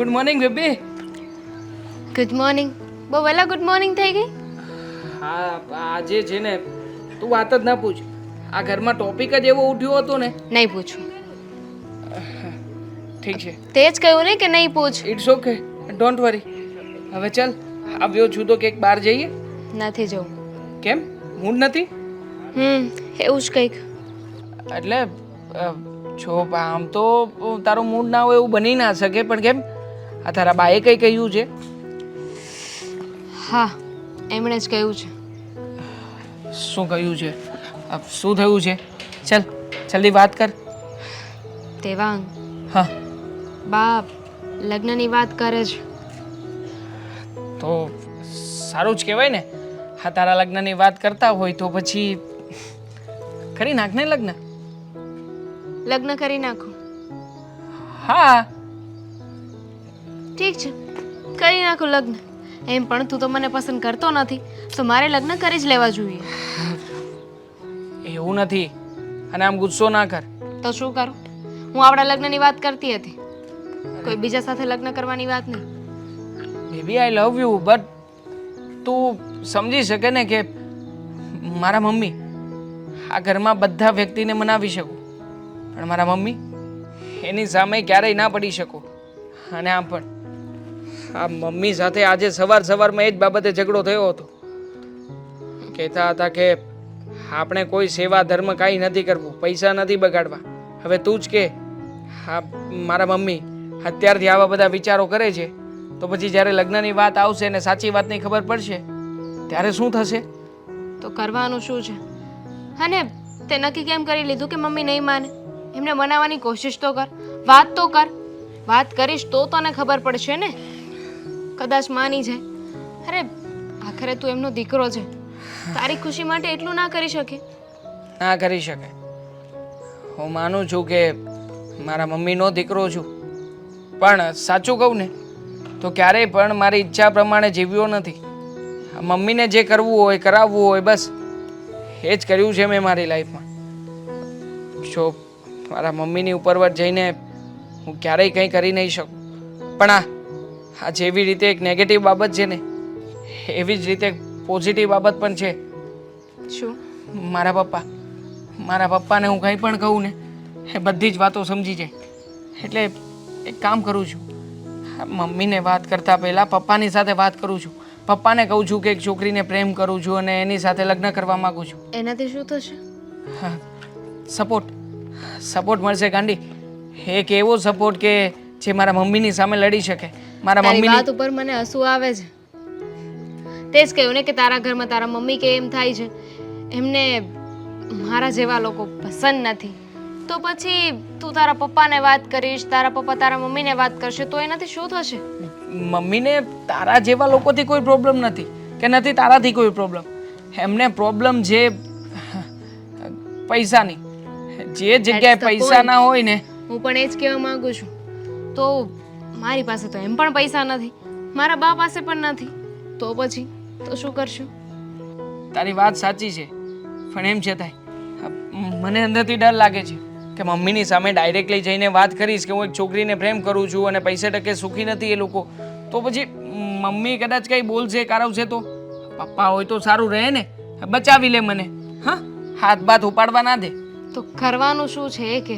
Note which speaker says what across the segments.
Speaker 1: Good morning baby
Speaker 2: good morning બહુ વહેલા good morning થઈ ગઈ?
Speaker 1: હા આજે છે ને તું વાત જ ના પૂછ. આ ઘરમાં ટોપિક જ એવો ઉઠ્યો હતો ને.
Speaker 2: નહીં પૂછું.
Speaker 1: ઠીક છે.
Speaker 2: તે જ કહ્યું ને કે નહીં પૂછ.
Speaker 1: ઇટ્સ ઓકે ડોન્ટ વરી હવે ચાલ આવ્યો છું તો કંઈક બહાર જઈએ.
Speaker 2: નથી જવું.
Speaker 1: કેમ? મૂડ નથી?
Speaker 2: હમ એવું જ કંઈક.
Speaker 1: એટલે જો આમ તો તારો મૂડ ના હોય એવું બની ના શકે પણ કેમ? આ તારા બાએ કંઈ કહ્યું છે?
Speaker 2: હા એમણે જ કહ્યું છે.
Speaker 1: શું કહ્યું છે? શું થયું છે? ચલ જલ્દી વાત કર.
Speaker 2: દેવાંગ.
Speaker 1: હા.
Speaker 2: બા લગ્નની વાત કરે છે.
Speaker 1: તો સારું જ કહેવાય ને. હા તારા લગ્નની વાત કરતા હોય તો પછી કરી નાખ ને લગ્ન?
Speaker 2: લગ્ન કરી નાખો.
Speaker 1: હા.
Speaker 2: ઠીક છે. કરી નાખો લગ્ન. એમ પણ તું તો મને પસંદ કરતો નથી તો મારે લગ્ન કરી જ લેવા જોઈએ.
Speaker 1: એવું નથી. અને આમ ગુસ્સો ના કર.
Speaker 2: તો શું કરું? હું આપણા લગ્નની વાત કરતી હતી. કોઈ બીજા સાથે લગ્ન કરવાની વાત નહીં.
Speaker 1: Baby I love you but તું સમજી શકે ને કે મારા મમ્મી આ ઘરમાં બધા વ્યક્તિને મનાવી શકું. પણ મારા મમ્મી એની સામે ક્યારેય ના પડી શકું. અને આમ પણ. આ મમ્મી સાથે આજે સવાર સવારમાં એ જ બાબતે ઝઘડો થયો હતો. કહેતા હતા કે આપણે કોઈ સેવા ધર્મ કાંઈ નથી કરવું, પૈસા નથી બગાડવા. હવે તું જ કે, હા, મારા મમ્મી, અત્યારથી આવા બધા વિચારો કરે છે, તો પછી જ્યારે લગ્નની વાત આવશે ને સાચી વાતની ખબર પડશે, ત્યારે શું થશે?
Speaker 2: તો કરવાનું શું છે? અને તે નક્કી કેમ કરી લીધું કે મમ્મી નહીં માને? એમને મનાવવાની કોશિશ તો કર, વાત તો કર. વાત કરીશ તો તને ખબર પડશે ને? કદાચ માની જાય. અરે, આખરે તું એમનો દીકરો છે. તારી ખુશી માટે એટલું ના કરી શકે.
Speaker 1: ના કરી શકે. હું માનું છું કે મારા મમ્મીનો દીકરો છું. પણ સાચું કહું ને, તો ક્યારેય પણ મારી ઈચ્છા પ્રમાણે જીવ્યો નથી. મમ્મીને જે કરવું હોય, કરાવવું હોય, બસ. એ જ કર્યું છે મેં મારી લાઈફમાં. જો મારા મમ્મીની ઉપરવટ જઈને હું ક્યારેય કંઈ કરી નહીં શકું. પણ આ આ જેવી રીતે એક નેગેટિવ બાબત છે ને એવી જ રીતે પોઝિટિવ બાબત પણ છે.
Speaker 2: શું?
Speaker 1: મારા પપ્પા મારા પપ્પાને હું કંઈ પણ કહું ને એ બધી જ વાતો સમજી જાય. એટલે એક કામ કરું છું. મમ્મીને વાત કરતા પહેલાં પપ્પાની સાથે વાત કરું છું. પપ્પાને કહું છું કે એક છોકરીને પ્રેમ કરું છું અને એની સાથે લગ્ન કરવા માગું છું.
Speaker 2: એનાથી શું થશે?
Speaker 1: હા સપોર્ટ સપોર્ટ મળશે ગાંડી. એક એવો સપોર્ટ કે જે મારા મમ્મીની સામે લડી શકે. મારા મમ્મી
Speaker 2: વાત ઉપર મને હસુ આવે છે. તે જ કહ્યું ને કે તારા ઘરમાં તારા મમ્મી કે એમ થાય છે. એમને મારા જેવા લોકો પસંદ નથી. તો પછી તું તારા પપ્પાને વાત કરીશ તારા પપ્પા તારા મમ્મીને વાત કરશે તો એનાથી શું થશે?
Speaker 1: મમ્મીને તારા જેવા લોકોથી કોઈ પ્રોબ્લેમ નથી કે નથી તારાથી કોઈ પ્રોબ્લેમ. એમને પ્રોબ્લેમ જે પૈસાની. જે જગ્યાએ પૈસા ના હોય ને
Speaker 2: હું પણ એ જ કહેવા માંગુ છું. તો મારી પાસે તો એમ પણ પૈસા નથી મારા બા પાસે પણ નથી તો પછી તો શું કરશું?
Speaker 1: તારી વાત સાચી છે પણ એમ છતાંય મને અંદરથી ડર લાગે છે કે મમ્મીની સામે ડાયરેક્ટલી જઈને વાત કરીશ કે હું એક છોકરીને પ્રેમ કરું છું અને પૈસે ટકે સુખી નથી એ લોકો તો પછી મમ્મી કદાચ કંઈ બોલશે કારવશે તો? પપ્પા હોય તો સારું રહે ને બચાવી લે મને હા? હાથ બાથ ઉપાડવા ના દે.
Speaker 2: તો કરવાનું શું છે કે?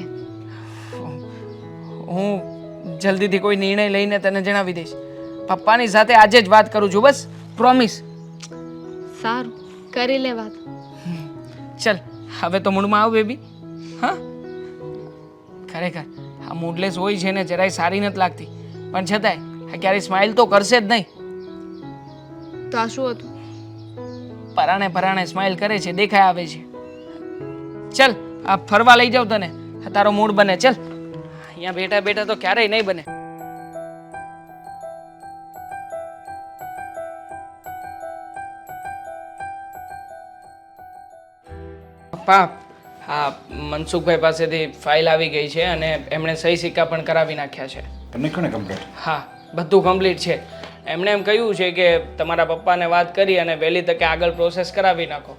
Speaker 1: હું જલ્દીથી કોઈ નિર્ણય લઈને તને જણાવી દઈશ. પપ્પાની સાથે આજે જ વાત કરું છું બસ. પ્રોમિસ
Speaker 2: સારું કરી લે વાત.
Speaker 1: ચલ હવે તો મૂડમાં આવ બેબી. હા? ખરેખર આ મૂડલેસ હોય છે ને જરાય સારી નથી લાગતી. પણ છતાંય આ ક્યારેય સ્માઇલ તો કરશે જ નહીં.
Speaker 2: તો આ શું હતું?
Speaker 1: પરાણે પરાણે સ્માઇલ કરે છે દેખાય આવે છે. ચલ આ ફરવા લઈ જાઉં તને. તારો મૂડ બને. ચલ. અહીંયા બેઠા બેઠા તો ક્યારેય નહીં બને. પપ્પા હા મનસુખભાઈ પાસેથી ફાઇલ આવી ગઈ છે અને એમણે સહી સિક્કા પણ કરાવી નાખ્યા છે.
Speaker 3: તમને કોને કમ્પ્લીટ
Speaker 1: હા બધું કમ્પ્લીટ છે. એમણે એમ કહ્યું છે કે તમારા પપ્પાને વાત કરી અને વહેલી તકે આગળ પ્રોસેસ કરાવી નાખો.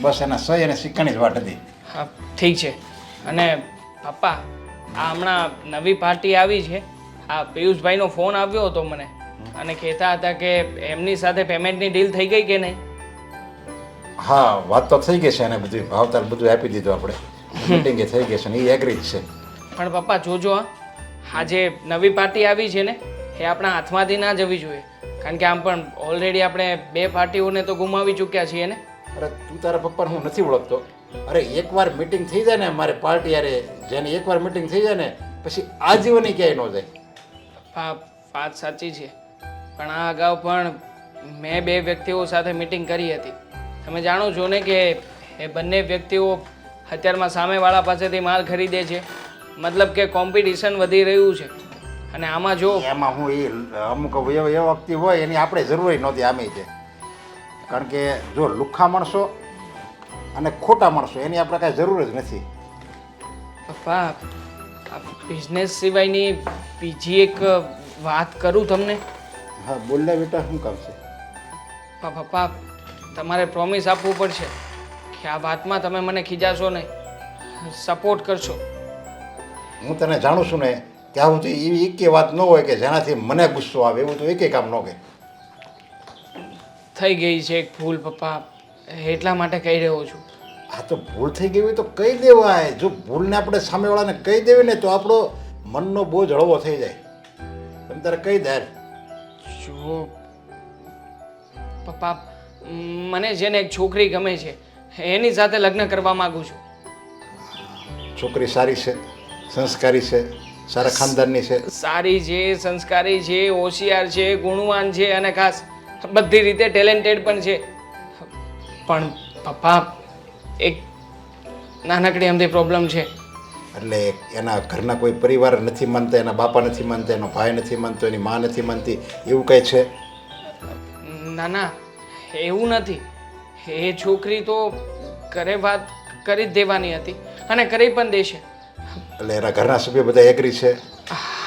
Speaker 3: બસ એના સહી અને સિક્કાની જ વાત હતી.
Speaker 1: હા ઠીક છે. અને પપ્પા આ હમણાં નવી પાર્ટી આવી છે. આ પિયુષભાઈનો ફોન આવ્યો હતો મને. અને કહેતા હતા કે એમની સાથે પેમેન્ટની ડીલ થઈ ગઈ કે નહીં?
Speaker 3: હા વાત તો થઈ ગઈ છે અને બધું ભાવતાલ બધું આપી દીધું આપણે. મીટિંગે થઈ ગઈ છે ને એ એગ્રી જ છે.
Speaker 1: પણ પપ્પા જોજો હા. આ જે નવી પાર્ટી આવી છે ને એ આપણા હાથમાંથી ના જવી જોઈએ. કારણ કે આમ પણ ઓલરેડી આપણે બે પાર્ટીઓને તો ગુમાવી ચૂક્યા છીએ ને.
Speaker 3: અરે તું તારા પપ્પાને હું નથી ઓળખતો. અરે એકવાર મિટિંગ થઈ જાય ને અમારે પાર્ટી યારે જેની એકવાર મિટિંગ થઈ જાય ને પછી આજીવનની ક્યાંય ન જાય.
Speaker 1: હા વાત સાચી છે. પણ આ અગાઉ પણ મેં બે વ્યક્તિઓ સાથે મિટિંગ કરી હતી. તમે જાણો છો ને કે એ બંને વ્યક્તિઓ અત્યારમાં સામેવાળા પાસેથી માલ ખરીદે છે. મતલબ કે કોમ્પિટિશન વધી રહ્યું છે. અને આમાં જો
Speaker 3: એમાં હું એ અમુક એવા એવા વ્યક્તિ હોય એની આપણે જરૂરી નહોતી આમે છે. કારણ કે જો લુખ્ખા માણસો અને ખોટા માણસો એની આપણે કાંઈ જરૂર જ નથી.
Speaker 1: પપ્પા બિઝનેસ સિવાયની બીજી એક વાત કરું તમને?
Speaker 3: હા બોલને બેટા શું કામ છે?
Speaker 1: પપ્પા તમારે પ્રોમિસ આપવું પડશે કે આ વાતમાં તમે મને ખીજાશો નહીં. સપોર્ટ કરશો.
Speaker 3: હું તને જાણું છું ને ત્યાં સુધી એવી એકે વાત ન હોય કે જેનાથી મને ગુસ્સો આવે એવું તો એકે કામ ન કે
Speaker 1: થઈ ગઈ છે એક ભૂલ પપ્પા. એટલા માટે કહી રહ્યો છું.
Speaker 3: આ તો ભૂલ થઈ ગઈ હોય તો કહી દેવાય. જો ભૂલને આપણે સામેવાળાને કહી દેવી ને તો આપણો મનનો બોજ હળવો થઈ જાય. તમે તારે કહી દે
Speaker 1: જો પપ્પા મને જેને એક છોકરી ગમે છે એની સાથે લગ્ન કરવા માંગુ છું.
Speaker 3: છોકરી સારી છે સંસ્કારી છે સારા ખાનદાનની છે.
Speaker 1: સારી છે સંસ્કારી છે હોશિયાર છે ગુણવાન છે અને ખાસ બધી રીતે ટેલેન્ટેડ પણ છે. પણ પપ્પા એક નાનકડી અમથી પ્રોબ્લેમ છે.
Speaker 3: એટલે એના ઘરના કોઈ પરિવાર નથી માનતા એના બાપા નથી માનતા એનો ભાઈ નથી માનતો એની મા નથી માનતી એવું કંઈ છે?
Speaker 1: ના ના એવું નથી. એ છોકરી તો ઘરે વાત કરી જ દેવાની હતી અને કરી પણ દેશે.
Speaker 3: એટલે એના ઘરના સભ્યો બધા એગ્રી છે?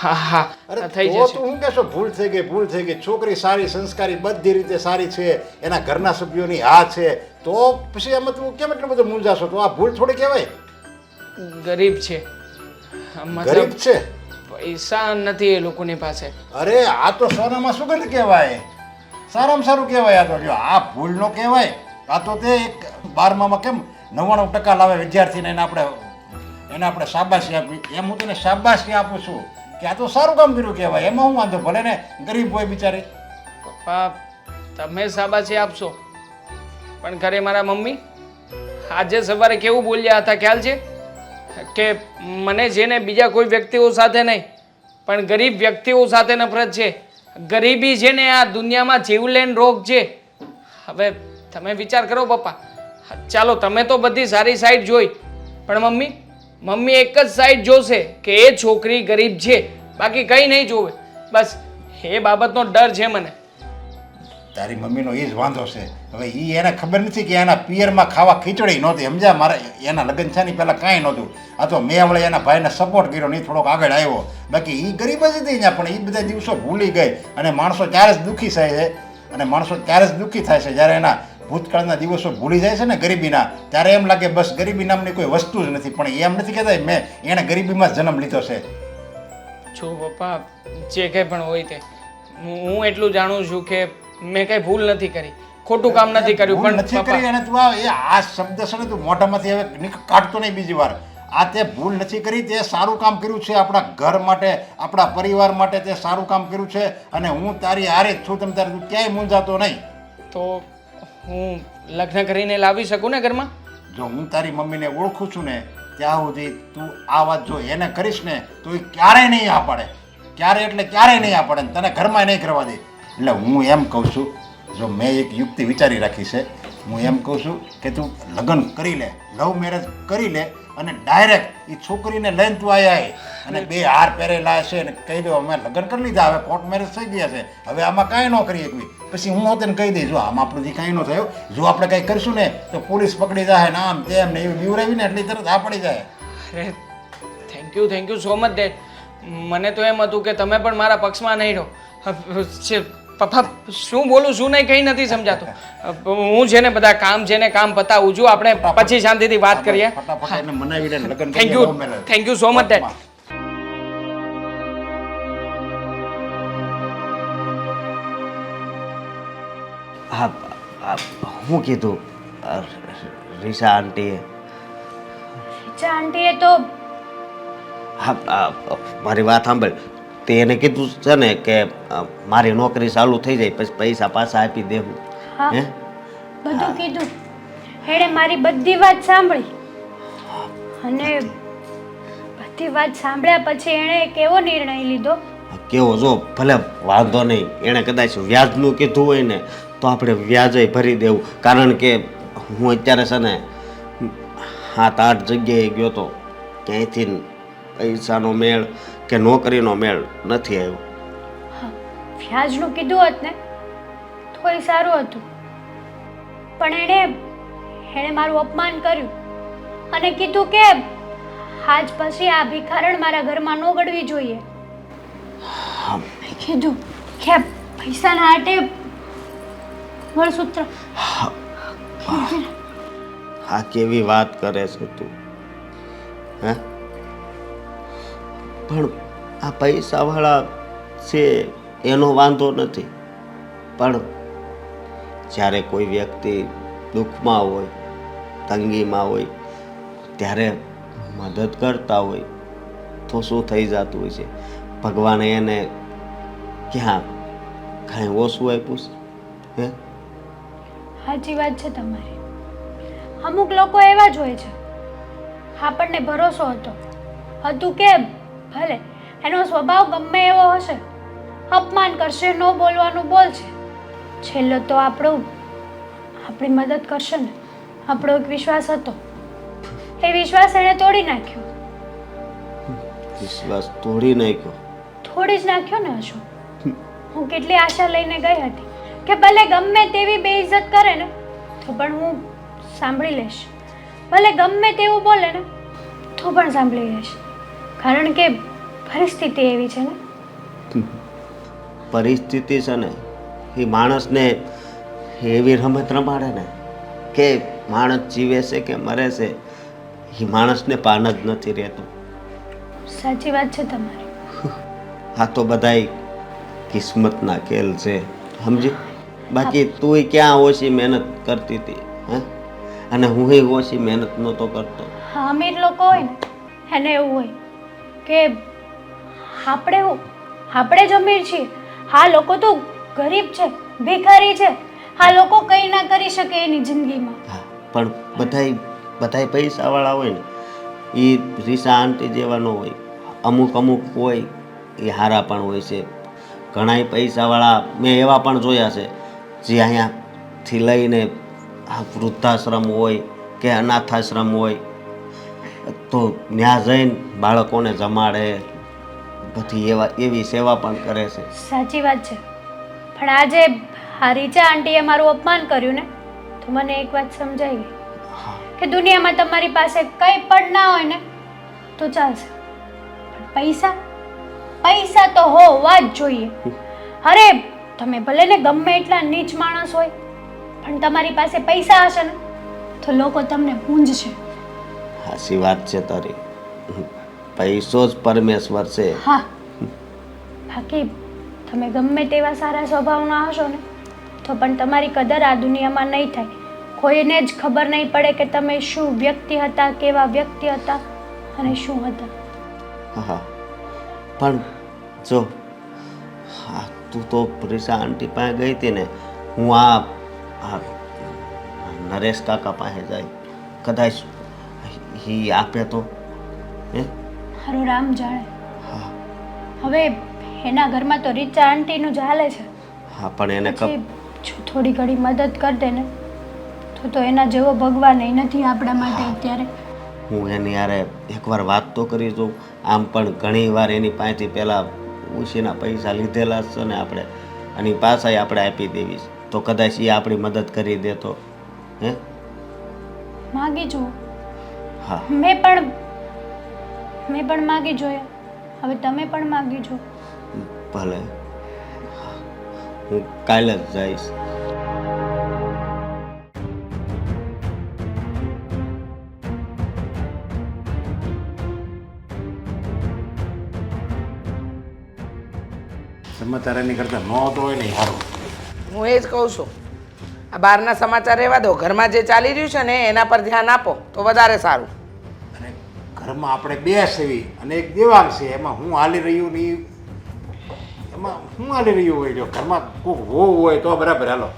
Speaker 1: હા હા
Speaker 3: અરે
Speaker 1: થઈ જશે.
Speaker 3: હું કહેશો ભૂલ થઈ ગઈ ભૂલ થઈ ગઈ. છોકરી સારી સંસ્કારી બધી રીતે સારી છે. એના ઘરના સભ્યોની હા છે. તો પછી એમાં તું કેમ એટલો બધો મૂંઝાશો તો આ ભૂલ થોડી કહેવાય.
Speaker 1: ગરીબ છે.
Speaker 3: ગરીબ છે?
Speaker 1: પૈસા નથી એ લોકોની પાસે.
Speaker 3: અરે આ તો સોનામાં સુગંધ કહેવાય? સારામાં સારું કહેવાય આ તો. જો આ ભૂલ નો કહેવાય. આ તો તે એક બારમામાં કેમ નવ્વાણું ટકા લાવે વિદ્યાર્થીને એને આપણે એને આપણે શાબાશી આપી એમ હું તને શાબાશી આપું છું કે આ તો સારું કામ કર્યું કહેવાય. એમાં હું વાંધો ભલે ને ગરીબ હોય બિચારી.
Speaker 1: પપ્પા તમે શાબાશી આપશો. પણ ઘરે મારા મમ્મી આજે સવારે કેવું બોલ્યા હતા, ખ્યાલ છે? કે મને જેને બીજા કોઈ વ્યક્તિઓ સાથે નહીં, પણ ગરીબ વ્યક્તિઓ સાથે નફરત છે. ગરીબી છે ને આ દુનિયામાં જીવલેન રોગ છે. હવે તમે વિચાર કરો પપ્પા. ચાલો, તમે તો બધી સારી સાઈડ જોઈ. પણ મમ્મી મમ્મી એક જ સાઈડ જોશે કે એ છોકરી ગરીબ છે. બાકી કંઈ નહીં જોવે. બસ, એ બાબતનો ડર છે મને.
Speaker 3: તારી મમ્મીનો એ જ વાંધો છે. હવે એ એને ખબર નથી કે એના પિયરમાં ખાવા ખીચડી નહોતી. સમજ્યા? મારે એના લગ્ન છે ને પહેલાં કાંઈ નહોતું. આ મેં હવે એના ભાઈને સપોર્ટ કર્યો નહીં થોડોક આગળ આવ્યો. બાકી એ ગરીબ જ હતી ત્યાં, પણ એ બધા દિવસો ભૂલી ગઈ. અને માણસો ત્યારે જ દુઃખી થાય છે. અને માણસો ત્યારે જ દુઃખી થાય છે. જ્યારે એના ભૂતકાળના દિવસો ભૂલી જાય છે ને ગરીબીના, ત્યારે એમ લાગે બસ ગરીબી નામની કોઈ વસ્તુ જ નથી. પણ એમ નથી કહેતા મેં એણે ગરીબીમાં જન્મ લીધો છે.
Speaker 1: જો પપ્પા, જે કંઈ પણ હોય તે. હું એટલું જાણું છું કે મેં કંઈ ભૂલ નથી કરી. ખોટું કામ નથી કર્યું પણ
Speaker 3: નથી કરી અને તું આ એ આ શબ્દ છે ને તું મોઢામાંથી હવે કાઢતો નહીં બીજી વાર. આ તે ભૂલ નથી કરી તે સારું કામ કર્યું છે આપણા ઘર માટે આપણા પરિવાર માટે તે સારું કામ કર્યું છે અને હું તારી હારે જ છું તમે તારે તું ક્યાંય મૂંઝાતો નહીં.
Speaker 1: તો હું લગ્ન કરીને લાવી શકું ને ઘરમાં?
Speaker 3: જો હું તારી મમ્મીને ઓળખું છું ને ત્યાં સુધી તું આ વાત જો એને કરીશ ને તો એ ક્યારેય નહીં આ પાડે. ક્યારે એટલે ક્યારેય નહીં આ પાડે તને ઘરમાં નહીં કરવા દે. એટલે હું એમ કહું છું જો મેં એક યુક્તિ વિચારી રાખી છે, હું એમ કહું છું કે તું લગ્ન કરી લે લવ મેરેજ કરી લે અને ડાયરેક્ટ એ છોકરીને લઈને તું આવ્યા અને બે હાર પહેરેલા છે અને કહી દો, અમે લગ્ન કરી લીધા, હવે કોર્ટ મેરેજ થઈ ગયા છે. હવે આમાં કાંઈ ન કરી એકવી. પછી હું તને કહી દઈશ, જો આમાં આપણું કાંઈ ન થયું, જો આપણે કંઈ કરીશું ને, તો પોલીસ પકડી જાય ને આમ તેમ ને એવી બીવરાવી ને એટલી તરત આ પડી જાય.
Speaker 1: અરે thank you thank you so much dad મને તો એમ હતું કે તમે પણ મારા પક્ષમાં નહીં રહો. પપ્પા શું બોલું શું નહીં કંઈ નથી સમજાતું. હું છે બધા કામ છે કામ પતાવું છું આપણે પછી શાંતિથી વાત કરીએ. Thank you thank you so much dad
Speaker 4: હા. હું કીધું રીસા આંટી
Speaker 5: રીસા આંટીએ તો
Speaker 4: હા મારી વાત સાંભળ. તે એને કીધું છે ને કે મારી નોકરી ચાલુ થઈ જાય પછી પૈસા પાછા આપી દેવું
Speaker 5: હા.
Speaker 4: હે?
Speaker 5: બધું કીધું. એણે મારી બધી વાત સાંભળી. અને બધી વાત સાંભળ્યા પછી એણે કેવો નિર્ણય લીધો?
Speaker 4: કેવો? જો ભલે વાંધો નહીં. એણે કદાચ વ્યાજનું કીધું હોય ને તો આપણે વ્યાજે ભરી દેવું. કારણ કે હું અત્યારે છે ને સાત આઠ જગ્યાએ ગયો તો ક્યાંયથી પૈસાનો મેળ કે નોકરીનો મેળ નથી આવ્યો?
Speaker 5: વ્યાજનું કીધું હોત ને તો એ સારું હતું. પણ એણે એણે મારું અપમાન કર્યું અને કીધું કે આજ પછી આ ભિખારણ મારા ઘરમાં ન ગળવી જોઈએ. મેં કીધું કે પૈસાના આટે વળસૂત્ર.
Speaker 4: આ કેવી વાત કરે છે તું. હે? પણ આ પૈસાવાળા છે, એનો વાંધો નથી. પણ જ્યારે કોઈ વ્યક્તિ દુઃખમાં હોય, તંગીમાં હોય, ત્યારે મદદ કરતા હોય, તો શું થઈ જતું હોય છે? ભગવાને એને ક્યાં કાંઈ ઓછું આપ્યું છે? હે?
Speaker 5: સાચી વાત છે તમારી. અમુક લોકો એવા જ હોય છે. આપણને ભરોસો હતો. હતું કે ભલે એનો સ્વભાવ ગમે એવો હશે. અપમાન કરશે ન બોલવાનું બોલશે છેલ્લો તો આપણો. આપણી મદદ કરશે ને. આપણો એક વિશ્વાસ હતો. એ વિશ્વાસ એણે તોડી નાખ્યો.
Speaker 4: વિશ્વાસ તોડી નાખ્યો?
Speaker 5: થોડી જ નાખ્યો ને હશો હું કેટલી આશા લઈને ગઈ હતી કે ભલે ગમે તેવી બેઇજ્જત કરે ને તો પણ હું સાંભળી લઈશ. ભલે ગમે તેવું બોલે ને તો પણ સાંભળી લઈશ. કારણ કે પરિસ્થિતિ એવી છે ને.
Speaker 4: પરિસ્થિતિ છે ને એ માણસને એવી રમત રમાડે ને કે માણસ જીવે છે કે મરે છે એ માણસને પાન જ નથી રહેતું.
Speaker 5: સાચી વાત છે તમારી.
Speaker 4: આ તો બધાય કિસ્મતના ખેલ છે સમજી બાકી તુંય ક્યાં ઓછી મહેનત કરતી હતી હે? અને હું ઓછી મહેનત નહોતો કરતો.
Speaker 5: હા અમીર લોકો હોય ને એને એવું હોય. કે આપણે આપણે જ છીએ. હા, લોકો તો ગરીબ છે, ભિખારી છે. હા, લોકો કંઈ ના કરી શકે એની જિંદગીમાં.
Speaker 4: પણ બધાય બધાય પૈસાવાળા હોય ને એ રીસા આંટી જેવા ન હોય. અમુક અમુક હોય, એ હારા પણ હોય છે. ઘણાય પૈસાવાળા, મેં એવા પણ જોયા છે, જે અહીંયાથી લઈને વૃદ્ધાશ્રમ હોય કે અનાથાશ્રમ હોય તો ત્યાં જઈને બાળકોને જમાડે બધી એવા એવી સેવા પણ કરે છે.
Speaker 5: સાચી વાત છે. પણ આજે હારીચા આંટીએ મારું અપમાન કર્યું ને તો મને એક વાત સમજાઈ ગઈ. કે દુનિયામાં તમારી પાસે કંઈ પણ ના હોય ને તો ચાલશે. પણ પૈસા પૈસા તો હોવા જ જોઈએ. અરે તમે ભલે ને ગમે એટલા નીચ માણસ હોય પણ તમારી પાસે પૈસા હશે ને તો લોકો તમને પૂંજશે.
Speaker 4: હાસી વાત છે તારી. પૈસો જ પરમેશ્વર છે.
Speaker 5: હા. બાકી તમે ગમે તેવા સારા સ્વભાવના હશો ને તો પણ તમારી કદર આ દુનિયામાં નહીં થાય. કોઈને જ ખબર નહીં પડે કે તમે શું વ્યક્તિ હતા કેવા વ્યક્તિ હતા અને શું હતા.
Speaker 4: હા. પણ જો હા તું તો પ્રિસા આંટી પાસે ગઈ હતી ને હું આ આ નરેશ કાકા પાસે જાય. કદાચ એ આપે તો? હે?
Speaker 5: મારું રામ જાણે.
Speaker 4: હા.
Speaker 5: હવે એના ઘરમાં તો રીચા આંટીનું જ હાલે છે.
Speaker 4: હા પણ એને કપ
Speaker 5: જો થોડી ઘડી મદદ કરી દે ને તો તો એના જેવો ભગવાન એ નથી આપણા માટે અત્યારે.
Speaker 4: હું એની યારે એકવાર વાત તો કરી જોઉં. આમ પણ ઘણી વાર એની પાસેથી પહેલાં ઉછીના પૈસા લીધેલા છે ને આપણે. અને પાસે આપણે આપી દેવી તો કદાચ એ આપણી મદદ કરી દે તો. હે?
Speaker 5: માગી જુઓ
Speaker 4: હા.
Speaker 5: મેં પણ મેં પણ માગી જોયા. હવે તમે પણ માગી જો.
Speaker 4: ભલે. હું કાલે જ જઈશ.
Speaker 3: સમજદાર એની કરતાં ન હતો હોય ને સારું
Speaker 1: હું એ જ કહું છું.
Speaker 6: આ બહારના સમાચાર રહેવા દો. ઘરમાં જે ચાલી રહ્યું છે ને એના પર ધ્યાન આપો તો વધારે સારું.
Speaker 3: અને ઘરમાં આપણે બે સેવી અને એક દેવાંગ છે એમાં હું હાલી રહ્યું નહીં એમાં હું હાલી રહ્યું હોય જો ઘરમાં કોઈક હોવું હોય તો બરાબર હાલો.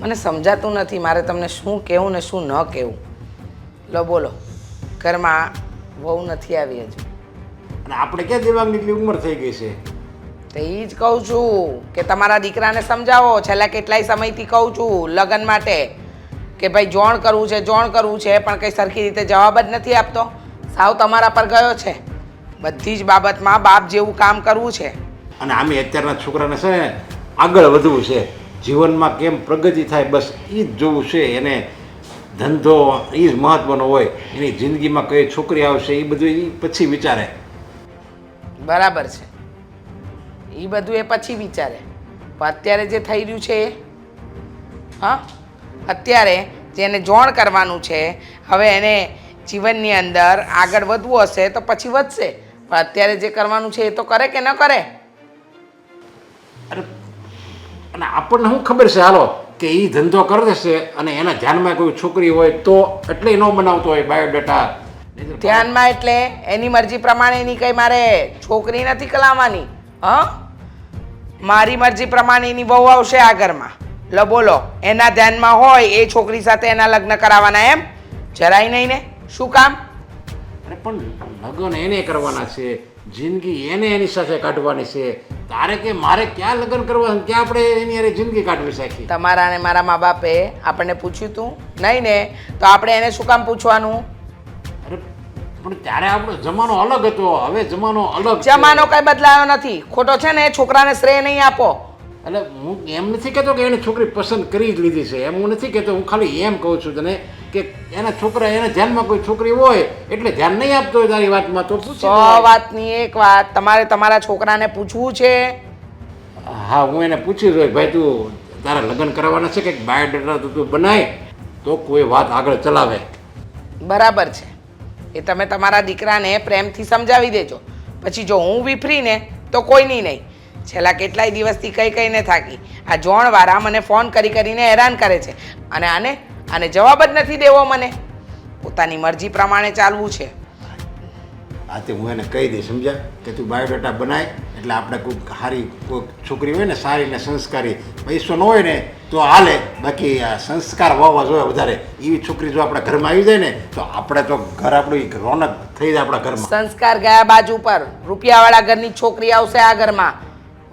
Speaker 6: મને સમજાતું નથી મારે તમને શું કહેવું ને શું ન કહેવું. લો બોલો. ઘરમાં વહુ નથી આવી હજુ.
Speaker 3: અને આપણે ક્યાં દેવાંગની એટલી ઉંમર થઈ ગઈ છે?
Speaker 6: તો એ જ કહું છું કે તમારા દીકરાને સમજાવો છેલ્લા કેટલાય સમયથી કહું છું લગ્ન માટે કે ભાઈ જોણ કરવું છે જોણ કરવું છે પણ કંઈ સરખી રીતે જવાબ જ નથી આપતો. સાવ તમારા પર ગયો છે. બધી જ બાબતમાં બાપ જેવું કામ કરવું છે.
Speaker 3: અને આમે અત્યારના છોકરાને છે આગળ વધવું છે. જીવનમાં કેમ પ્રગતિ થાય બસ એ જ જોવું છે. એને ધંધો એ જ મહત્વનો હોય. એની જિંદગીમાં કઈ છોકરી આવશે એ બધું એ પછી વિચારે.
Speaker 6: બરાબર છે. એ બધું એ પછી વિચારે. પણ અત્યારે જે થઈ રહ્યું છે એ હા અત્યારે જેને જોણ કરવાનું છે હવે એને જીવનની અંદર આગળ વધવું હશે તો પછી વધશે. પણ અત્યારે જે કરવાનું છે એ તો કરે કે ન કરે?
Speaker 3: અરે અને આપણને શું ખબર છે હાલો કે એ ધંધો કરી દેશે અને એના ધ્યાનમાં કોઈ છોકરી હોય તો એટલે ન બનાવતો હોય બાયોડેટા
Speaker 6: ધ્યાનમાં એટલે એની મરજી પ્રમાણે એની કંઈ મારે છોકરી નથી કલાવવાની. હા? મારી મરજી પ્રમાણે એની વહુ આવશે આ ઘરમાં લો બોલો એના ધ્યાનમાં હોય એ છોકરી સાથે એના લગ્ન કરાવવાના એમ? જરાય નહીં ને? શું કામ?
Speaker 3: અરે પણ લગ્ન એને કરવાના છે જિંદગી એને એની સાથે કાઢવાની છે. તારે કે મારે ક્યાં લગ્ન કરવા ક્યાં આપણે એની અરે જિંદગી કાઢવી શકીએ
Speaker 6: તમારા અને મારા મા બાપે આપણને પૂછ્યું તું? નહીં ને? તો આપણે એને શું કામ પૂછવાનું?
Speaker 3: પણ ત્યારે આપણો જમાનો અલગ હતો. હવે જમાનો અલગ.
Speaker 6: જમાનો કઈ બદલાયો નથી. ખોટો છે ને છોકરાને શ્રેય નહીં આપો.
Speaker 3: એટલે હું એમ નથી કહેતો કે એને છોકરી પસંદ કરી જ લીધી છે. એમ હું નથી કહેતો હું ખાલી એમ કહું છું તને કે એના છોકરા એના ધ્યાનમાં કોઈ છોકરી હોય એટલે ધ્યાન નહીં આપતો હોય તારી વાતમાં તો
Speaker 6: સો વાતની એક વાત. તમારે તમારા છોકરાને પૂછવું છે?
Speaker 3: હા હું એને પૂછી રહ્યો ભાઈ તું તારા લગ્ન કરવાના છે કે બાયોડેટા તું બનાય તો કોઈ વાત આગળ ચલાવે.
Speaker 6: બરાબર છે. એ તમે તમારા દીકરાને પ્રેમથી સમજાવી દેજો. પછી જો હું વિફરીને, તો કોઈની નહીં. છેલ્લા કેટલાય દિવસથી કઈ કઈને થાકી. આ જોણવાળા મને ફોન કરી કરીને હેરાન કરે છે. અને આને આને જવાબ જ નથી દેવો મને. પોતાની મરજી પ્રમાણે ચાલવું છે.
Speaker 3: આ તે હું એને કહી દઈશ સમજા કે તું બાયોડેટા બનાય, એટલે આપણે કોઈ સારી કોઈ છોકરી હોય ને, સારી ને સંસ્કારી. પૈસો ન હોય ને તો હાલે. બાકી સંસ્કાર વાવવા જોઈએ વધારે. એવી છોકરી જો આપણા ઘરમાં આવી જાય ને, તો આપણે તો ઘર આપણું રોનક થઈ જાય આપણા ઘરમાં.
Speaker 6: સંસ્કાર ગયા બાજુ પર રૂપિયાવાળા ઘરની છોકરી આવશે આ ઘરમાં.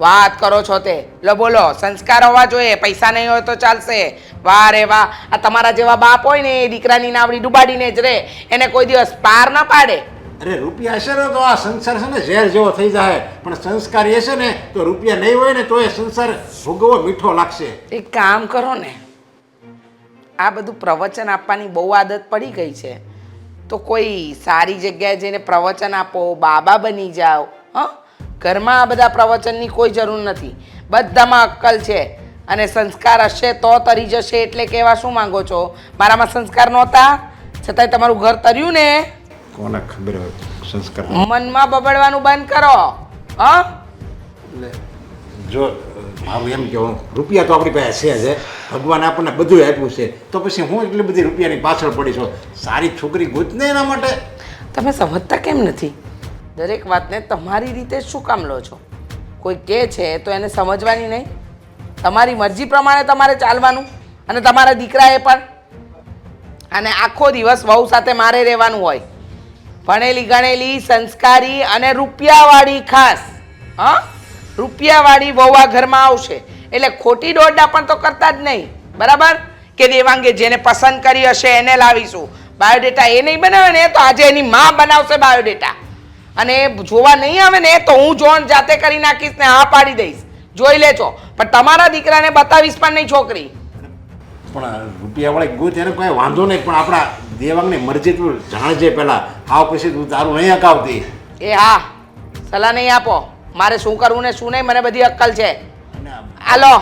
Speaker 6: વાત કરો છો તે. લો બોલો, સંસ્કાર હોવા જોઈએ. પૈસા નહીં હોય તો ચાલશે. વાહ રે વાહ. આ તમારા જેવા બાપ હોય ને, એ દીકરાની નાવડી ડુબાડીને જ રહે એને કોઈ દિવસ પાર ન પાડે.
Speaker 3: અરે, રૂપિયા હશે ને તો આ સંસાર છે ને ઝેર જેવો થઈ જાય. પણ સંસ્કાર એ છે ને, તો રૂપિયા નહીં હોય ને તો એ સંસાર ભોગવો મીઠો લાગશે.
Speaker 6: એક કામ કરો ને. આ બધું પ્રવચન આપવાની બહુ આદત પડી ગઈ છે. તો કોઈ સારી જગ્યાએ જઈને પ્રવચન આપો, બાબા બની જાઓ. હં? ઘરમાં આ બધા પ્રવચનની કોઈ જરૂર નથી. બધામાં અક્કલ છે. અને સંસ્કાર હશે તો તરી જશે, એટલે કહેવા શું માંગો છો? મારામાં સંસ્કાર નહોતા? છતાંય તમારું ઘર તર્યું ને.
Speaker 3: કોને ખબર હોય સંસ્કાર.
Speaker 6: મનમાં બબડવાનું બંધ કરો. હં?
Speaker 3: જો મારું એમ કહેવું રૂપિયા તો આપણી પાસે છે જ. ભગવાન આપણને બધું આપ્યું છે. તો પછી હું એટલી બધી રૂપિયાની પાછળ પડી છું? સારી છોકરી ગોતને એના માટે?
Speaker 6: તમે સમજતા કેમ નથી? દરેક વાતને તમારી રીતે શું કામ લો છો? કોઈ કહે છે તો એને સમજવાની નહીં. તમારી મરજી પ્રમાણે તમારે ચાલવાનું અને તમારા દીકરાએ પણ. અને આખો દિવસ વહુ સાથે મારે રહેવાનું હોય. ભણેલી, ગણેલી, સંસ્કારી અને રૂપિયાવાળી ખાસ. હા? રૂપિયાવાળી વહુવા આ ઘરમાં આવશે. એટલે ખોટી દોડડા પણ તો કરતા જ નહીં. બરાબર? કે દેવાંગે જેને પસંદ કરી હશે એને લાવીશું. બાયોડેટા એ નહીં બનાવે ને, તો આજે એની માં બનાવશે બાયોડેટા. અને જોવા નહીં આવે ને, તો હું જોન જાતે કરી નાખીશ ને હા પાડી દઈશ. જોઈ લેજો. પણ તમારા દીકરાને બતાવીશ પણ નહીં, છોકરી.
Speaker 3: પણ રૂપિયાવાળી ગયું ત્યારે કોઈ વાંધો નહીં. પણ આપણા દેવાંગને મરજી જાણજે પહેલાં. આવ પછી તું તારું નહીં કાવતી
Speaker 6: એ હા સલાહ નહીં આપો. મારે શું કરવું ને શું નહીં મને બધી અક્કલ છે. હાલો.